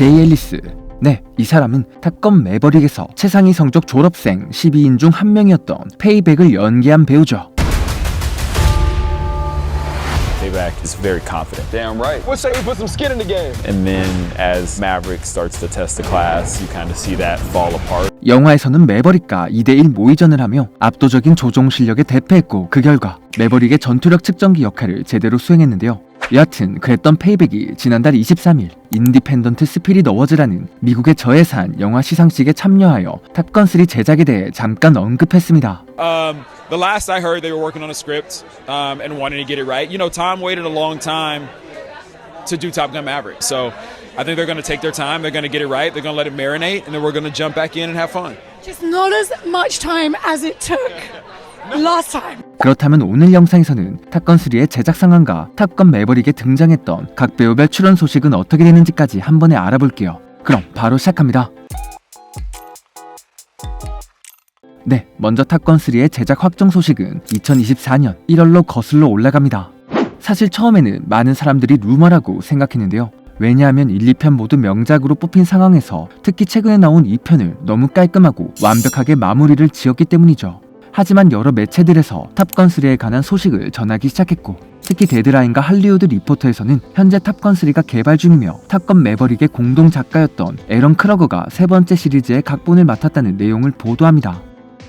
제이 앨리스. 네, 이 사람은 탑건 매버릭에서 최상위 성적 졸업생 12인 중 한 명이었던 페이백을 연기한 배우죠. Payback is very confident. Damn right. What say we put some skin in the game? And then as Maverick starts to test the class, you kind of see that fall apart. 영화에서는 매버릭과 2대1 모의전을 하며 압도적인 조종 실력에 대패했고 그 결과 매버릭의 전투력 측정기 역할을 제대로 수행했는데요. 여하튼 그랬던 페이백이 지난달 23일 인디펜던트 스피릿 어워즈라는 미국의 저예산 영화 시상식에 참여하여 탑건3 제작에 대해 잠깐 언급했습니다. Um, the last I heard, they were working on a script um, and wanting to get it right. You know, Tom waited a long time to do Top Gun Maverick, so I think they're going to take their time. They're going to get it right. They're going to let it marinate, and then we're going to jump back in and have fun. Just not as much time as it took Last time. 그렇다면 오늘 영상에서는 탑건 3의 제작 상황과 탑건 매버릭에 등장했던 각 배우별 출연 소식은 어떻게 되는지까지 한 번에 알아볼게요. 그럼 바로 시작합니다. 네, 먼저 탑건 3의 제작 확정 소식은 2024년 1월로 거슬러 올라갑니다. 사실 처음에는 많은 사람들이 루머라고 생각했는데요. 왜냐하면 1, 2편 모두 명작으로 뽑힌 상황에서 특히 최근에 나온 2편을 너무 깔끔하고 완벽하게 마무리를 지었기 때문이죠. 하지만 여러 매체들에서 탑건3에 관한 소식을 전하기 시작했고 특히 데드라인과 할리우드 리포터에서는 현재 탑건3가 개발 중이며 탑건 매버릭의 공동 작가였던 에런 크러거가 세 번째 시리즈의 각본을 맡았다는 내용을 보도합니다.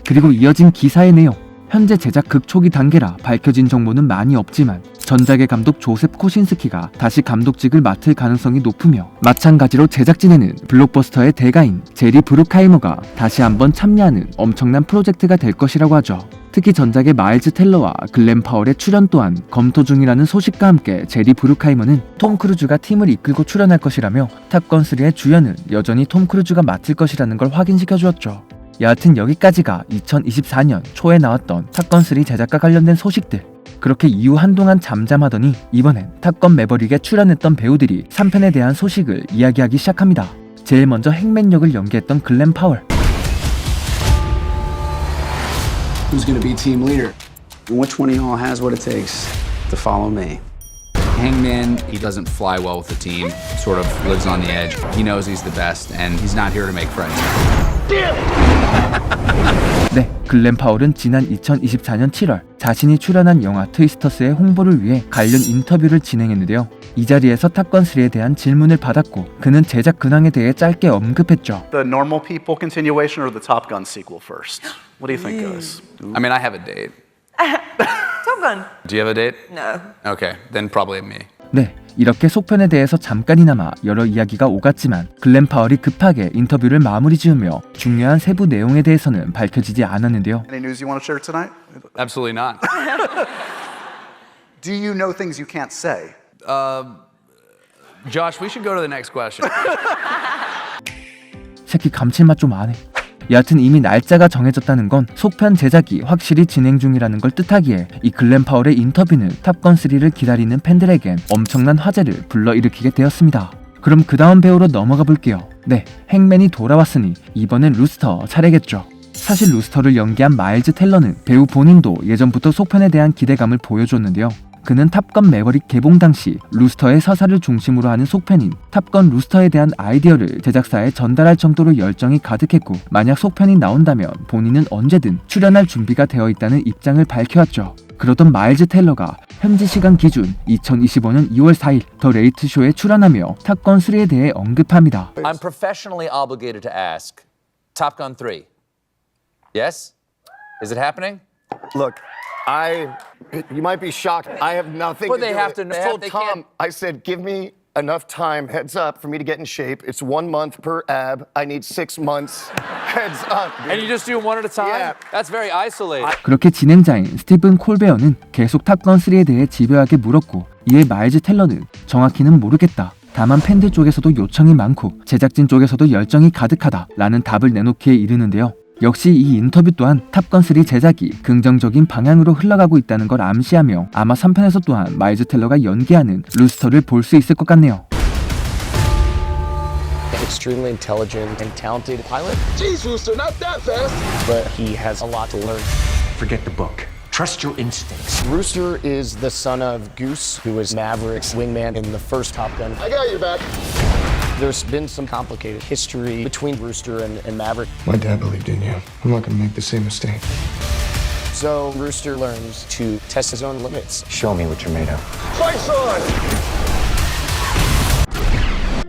그리고 이어진 기사의 내용 현재 제작 극초기 단계라 밝혀진 정보는 많이 없지만 전작의 감독 조셉 코신스키가 다시 감독직을 맡을 가능성이 높으며 마찬가지로 제작진에는 블록버스터의 대가인 제리 브루카이머가 다시 한번 참여하는 엄청난 프로젝트가 될 것이라고 하죠. 특히 전작의 마일즈 텔러와 글렌 파월의 출연 또한 검토 중이라는 소식과 함께 제리 브루카이머는 톰 크루즈가 팀을 이끌고 출연할 것이라며 탑건3의 주연은 여전히 톰 크루즈가 맡을 것이라는 걸 확인시켜 주었죠. 여하튼 여기까지가 2024년 초에 나왔던 탑건3 제작과 관련된 소식들. 그렇게 이후 한동안 잠잠하더니 이번엔 탑건 매버릭에 출연했던 배우들이 3편에 대한 소식을 이야기하기 시작합니다. 제일 먼저 행맨 역을 연기했던 글렌 파월. Who's going to be team leader? Which one of y'all has what it takes to follow me? Hangman, he doesn't fly well with the team, sort of lives on the edge. He knows he's the best, and he's not here to make friends. 네, 글렌 파월은 지난 2024년 7월 자신이 출연한 영화 트위스터스의 홍보를 위해 관련 인터뷰를 진행했는데요. 이 자리에서 탑건 3에 대한 질문을 받았고 그는 제작 근황에 대해 짧게 언급했죠. The normal people continuation or the Top Gun sequel first? What do you think, guys? I mean, I have a date. Top Gun. Do you have a date? No. Okay, then probably me. 네, 이렇게 속편에 대해서 잠깐이나마 여러 이야기가 오갔지만 글렌 파월이 급하게 인터뷰를 마무리 지으며 중요한 세부 내용에 대해서는 밝혀지지 않았는데요. Any news you want to share tonight? Absolutely not. Do you know things you can't say? Josh, we should go to the next question. 새끼 감칠맛 좀 안 해. 여하튼 이미 날짜가 정해졌다는 건 속편 제작이 확실히 진행 중이라는 걸 뜻하기에 이 글렌 파월의 인터뷰는 탑건3를 기다리는 팬들에겐 엄청난 화제를 불러일으키게 되었습니다. 그럼 그 다음 배우로 넘어가 볼게요. 네, 행맨이 돌아왔으니 이번엔 루스터 차례겠죠. 사실 루스터를 연기한 마일즈 텔러는 배우 본인도 예전부터 속편에 대한 기대감을 보여줬는데요. 그는 탑건 매버릭 개봉 당시 루스터의 서사를 중심으로 하는 속편인 탑건 루스터에 대한 아이디어를 제작사에 전달할 정도로 열정이 가득했고 만약 속편이 나온다면 본인은 언제든 출연할 준비가 되어 있다는 입장을 밝혀왔죠. 그러던 마일즈 텔러가 현지 시간 기준 2025년 2월 4일 더 레이트 쇼에 출연하며 탑건 3에 대해 언급합니다. I'm professionally obligated to ask Top Gun 3. Yes? Is it happening? Look, I. You might be shocked. I have nothing. Well, to they do have with to it. know- I told they Tom. can't- I said, give me enough time, heads up, for me to get in shape. It's one month per ab. I need six months. Heads up. dude. And you just do them one at a time? Yeah. That's very isolated. 그렇게 진행자인 스티븐 콜베어는 계속 탑건 3에 대해 집요하게 물었고 이에 마일즈 텔러는 정확히는 모르겠다. 다만 팬들 쪽에서도 요청이 많고 제작진 쪽에서도 열정이 가득하다 라는 답을 내놓기에 이르는데요. 역시 이 인터뷰 또한 탑건 3 제작이 긍정적인 방향으로 흘러가고 있다는 걸 암시하며 아마 3편에서 또한 마일즈 텔러가 연기하는 루스터를 볼 수 있을 것 같네요. extremely intelligent and talented pilot, Jeez, Rooster, not that fast. but he has a lot to learn. Forget the book. Trust your instincts. Rooster is the son of Goose, who was Maverick's wingman in the first Top Gun. I got your back. There's been some complicated history between Rooster and, and Maverick. My dad believed in you. I'm not gonna make the same mistake. So Rooster learns to test his own limits. Show me what you're made of. Fights on!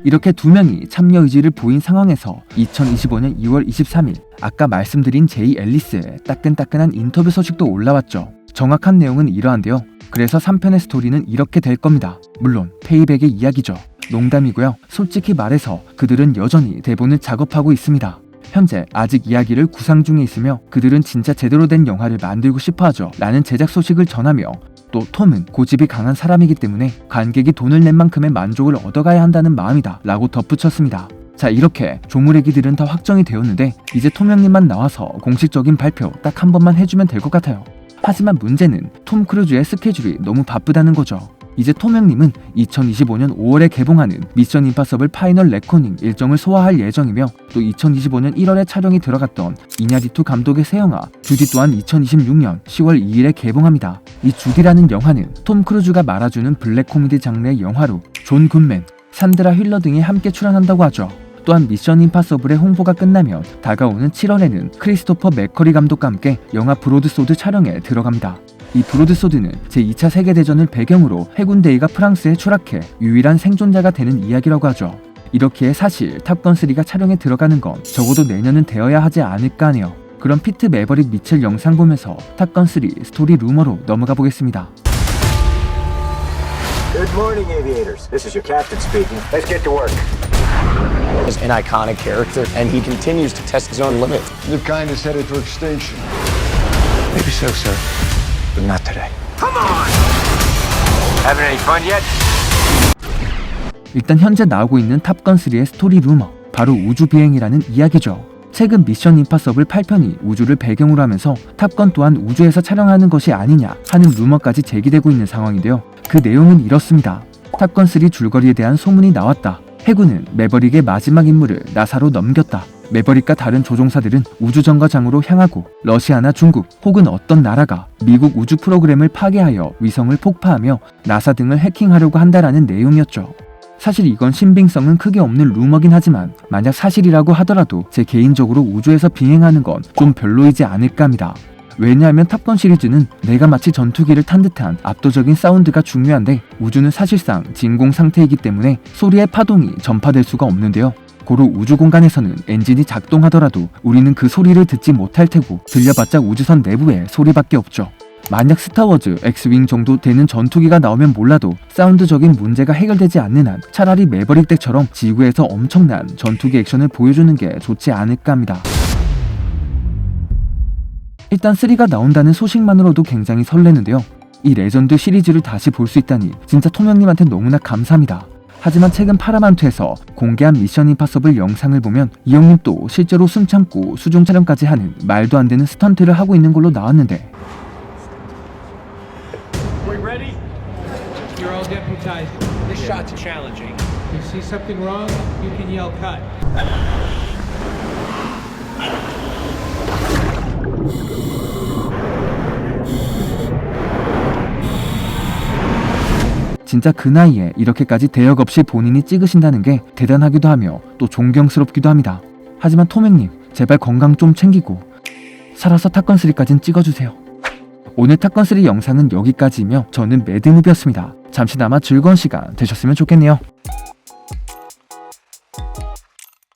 이렇게 두 명이 참여 의지를 보인 상황에서 2025년 2월 23일 아까 말씀드린 제이 앨리스의 따끈따끈한 인터뷰 소식도 올라왔죠. 정확한 내용은 이러한데요. 그래서 3편의 스토리는 이렇게 될 겁니다. 물론 페이백의 이야기죠. 농담이고요. 솔직히 말해서 그들은 여전히 대본을 작업하고 있습니다. 현재 아직 이야기를 구상 중에 있으며 그들은 진짜 제대로 된 영화를 만들고 싶어 하죠. 라는 제작 소식을 전하며 또 톰은 고집이 강한 사람이기 때문에 관객이 돈을 낸 만큼의 만족을 얻어가야 한다는 마음이다 라고 덧붙였습니다. 자 이렇게 조물 얘기들은 다 확정이 되었는데 이제 톰 형님만 나와서 공식적인 발표 딱 한 번만 해주면 될 것 같아요. 하지만 문제는 톰 크루즈의 스케줄이 너무 바쁘다는 거죠. 이제 톰 형님은 2025년 5월에 개봉하는 미션 임파서블 파이널 레코닝 일정을 소화할 예정이며 또 2025년 1월에 촬영이 들어갔던 이냐리투 감독의 새 영화 주디 또한 2026년 10월 2일에 개봉합니다. 이 주디라는 영화는 톰 크루즈가 말아주는 블랙 코미디 장르의 영화로 존 굿맨, 산드라 휠러 등이 함께 출연한다고 하죠. 또한 미션 임파서블의 홍보가 끝나면 다가오는 7월에는 크리스토퍼 맥커리 감독과 함께 영화 브로드소드 촬영에 들어갑니다. 이 브로드소드는 제2차 세계대전을 배경으로 해군 대위가 프랑스에 추락해 유일한 생존자가 되는 이야기라고 하죠. 이렇기에 사실 탑건3가 촬영에 들어가는 건 적어도 내년은 되어야 하지 않을까 하네요. 그럼 피트 매버릭 미첼 영상 보면서 탑건3 스토리 루머로 넘어가 보겠습니다. Good morning, aviators. This is your captain speaking. Let's get to work. He's an iconic character, and he continues to test his own limits. The kind is headed to extinction. Maybe so, sir. But not today. Come on! Having any fun yet? 일단 현재 나오고 있는 탑건3의 스토리 루머 바로 우주 비행이라는 이야기죠. 최근 미션 임파서블 8편이 우주를 배경으로 하면서 탑건 또한 우주에서 촬영하는 것이 아니냐 하는 루머까지 제기되고 있는 상황인데요. 그 내용은 이렇습니다. 탑건3 줄거리에 대한 소문이 나왔다. 해군은 매버릭의 마지막 임무를 나사로 넘겼다. 매버릭과 다른 조종사들은 우주정거장으로 향하고 러시아나 중국 혹은 어떤 나라가 미국 우주 프로그램을 파괴하여 위성을 폭파하며 나사 등을 해킹하려고 한다라는 내용이었죠. 사실 이건 신빙성은 크게 없는 루머긴 하지만 만약 사실이라고 하더라도 제 개인적으로 우주에서 비행하는 건 좀 별로이지 않을까 합니다. 왜냐하면 탑건 시리즈는 내가 마치 전투기를 탄 듯한 압도적인 사운드가 중요한데 우주는 사실상 진공 상태이기 때문에 소리의 파동이 전파될 수가 없는데요. 고로 우주 공간에서는 엔진이 작동하더라도 우리는 그 소리를 듣지 못할 테고 들려봤자 우주선 내부의 소리밖에 없죠. 만약 스타워즈 엑스윙 정도 되는 전투기가 나오면 몰라도 사운드적인 문제가 해결되지 않는 한 차라리 매버릭 덱처럼 지구에서 엄청난 전투기 액션을 보여주는 게 좋지 않을까 합니다. 일단 3가 나온다는 소식만으로도 굉장히 설레는데요. 이 레전드 시리즈를 다시 볼 수 있다니 진짜 톰 형님한테 너무나 감사합니다. 하지만 최근 파라마운트에서 공개한 미션 임파서블 영상을 보면 이 형님 또 실제로 숨 참고 수중 촬영까지 하는 말도 안 되는 스턴트를 하고 있는 걸로 나왔는데 진짜 그 나이에 이렇게까지 대역 없이 본인이 찍으신다는 게 대단하기도 하며 또 존경스럽기도 합니다. 하지만 토맥님 제발 건강 좀 챙기고 살아서 탑건3까진 찍어주세요. 오늘 탑건3 영상은 여기까지이며 저는 매드무비였습니다. 잠시나마 즐거운 시간 되셨으면 좋겠네요.